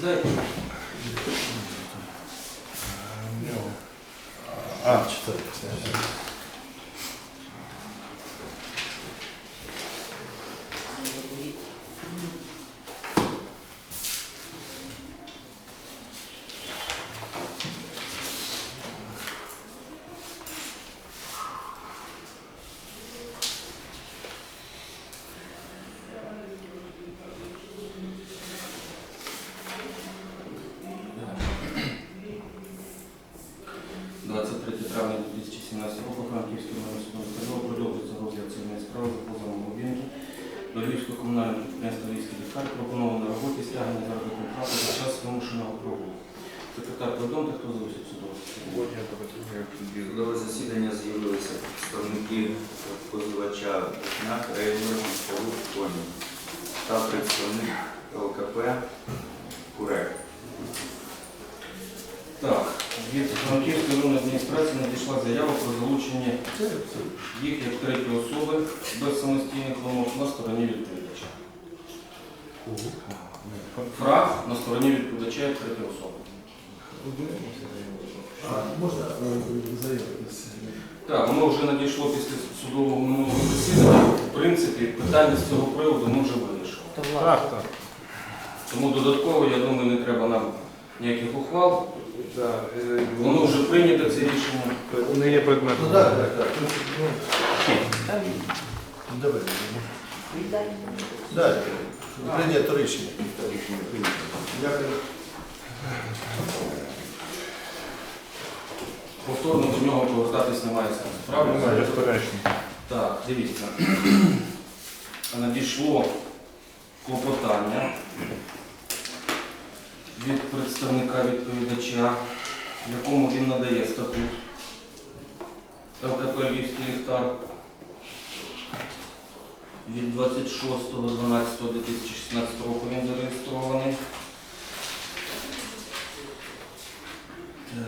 Сідайте. А, чотири. Вимушеного прогулу. Секретар повідомте, хто залишив судове. Судове засідання з'явилися представники позивача Бухняк, Рейнер, Павлук, Коні та представник ЛКП Курек. Так, від Франківської районної адміністрації надійшла заява про залучення їх як третьої особи без самостійних вимог на стороні відповідача. Фраг на стороні відповідача як третьої особи. Можна е. Так, воно вже надійшло після судового минулого засідання. В принципі, питання з цього приводу ми вже вирішили. Так, так. Тому додатково, я думаю, не треба нам ніяких ухвал. Так, е, Воно вже прийнято це рішення. не є предметом. Ну так, так, так. Давай. Далі. Прийнято рішення. Дякую. Повторно до нього повертатись немає сенсу. Правильно? Немає, безперечно. Так, дивіться. Надійшло клопотання від представника відповідача, якому він надає статут ЛКП Львівський ліхтар від 26.12.2016 року він зареєстрований. Так, е,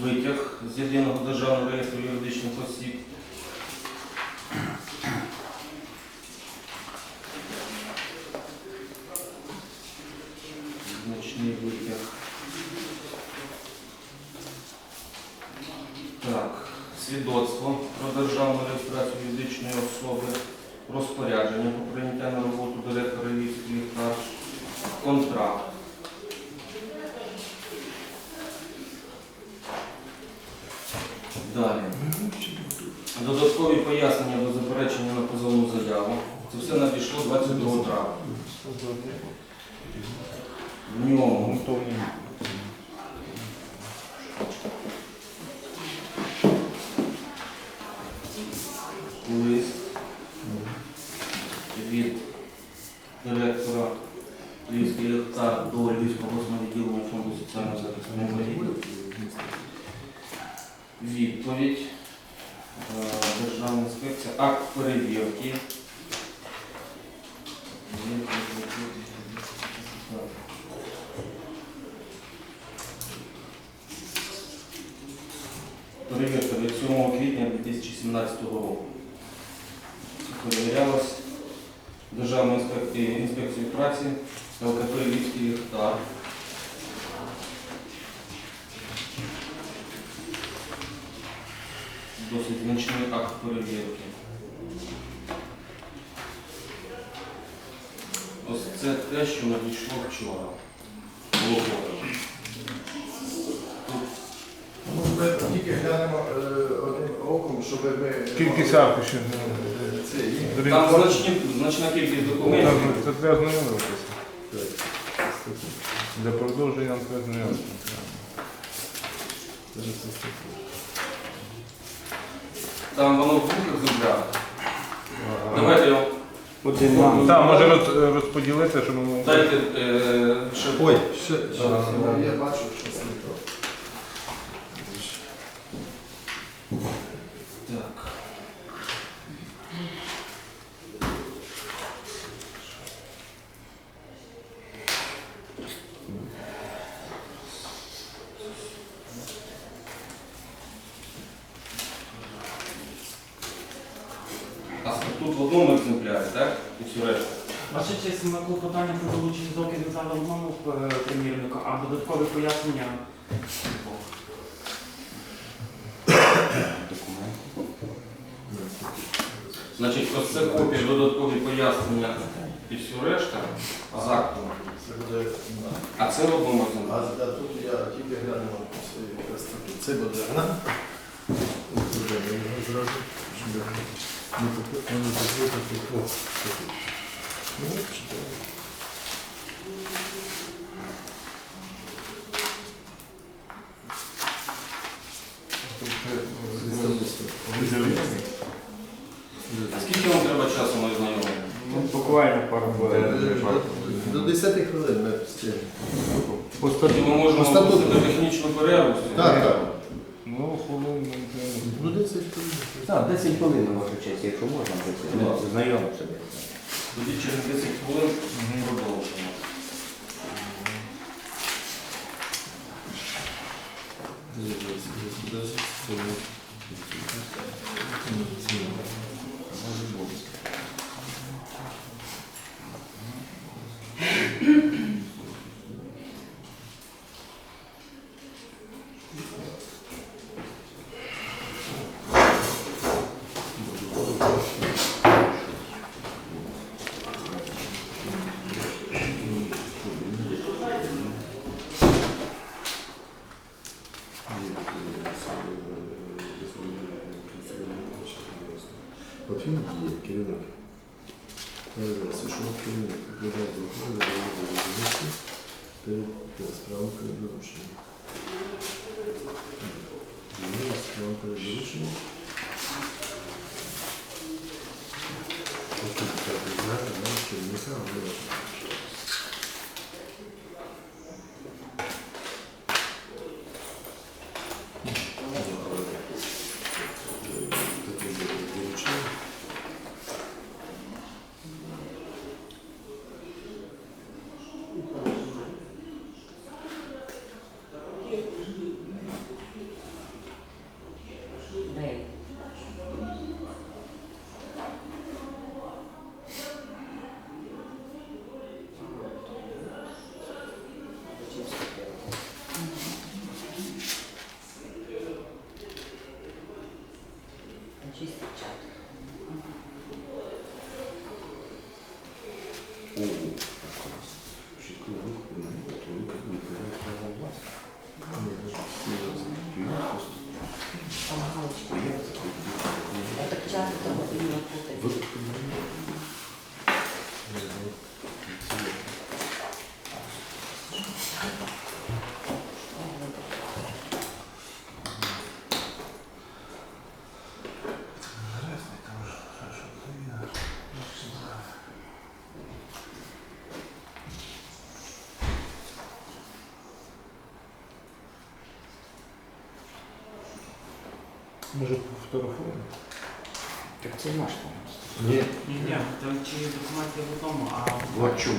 витяг з єдиного державного реєстру юридичних осіб. Значний витяг. Так, свідоцтво про державну реєстрацію юридичної особи, розпорядження про прийняття на роботу директора Львівських ліхтар, контракт. Далі. Додаткові пояснення до заперечення на позовну заяву. Це все надійшло 22 травня. В ньому лист від директора Львівський ліхтар до Львівського обласного відділення фонду соціального захисту інвалідів. Відповідь. Е, Державна інспекція. Акт перевірки. Перевірка від 7 квітня 2017 року. Перевірялась Державною інспекцією праці ЛКП Львівський ліхтар. Досить значний акт перевірки. Ось це те, що надійшло вчора. Було Ну, Ми тільки глянемо е, одним оком, щоб ми... Кількість аркушів. Це Там значні, значна кількість документів. Це треба знайомитися. Для продовження нам треба. Там воно в двох екземплярах. Давайте я вам Так, може роз- розподілити, щоб ми... дайте е, ще Ой, ще, ще, я бачу, що це не то. Так. А статут в одному екземплярі, так? І всю решту. Ваша честь, ми клопотання про долучення доки надали одному е, примірнику, а додаткові пояснення. Значить, ось це копія, додаткові пояснення і все решта з акту. Це буде. А це робимо з А а тут я тільки глянемо це. Це буде. Тут буде зразу. Не попу- не попутати. О, тут. Ну, чотири. Скільки вам треба часу на? Ну, буквально пару хвилин. До 10 хвилин ми встигнемо. По статуту. оголосити технічну перерву. Так, так. Ну, хвилин, ну, Ну, 10 хвилин. Так, 10 хвилин, вашу честь, якщо можна, Ну. це знайомо собі. Тоді через 10 хвилин продовжимо. От він є керівник. Священник керівник викладає до охорони до перед справою перед дорученням. Справа перед дорученням. Ось тут нам керівника вибачення. Так Може, фотографуємо? Так це наш там. Ні. Ні, ні, там чи документи в одному, а В чому?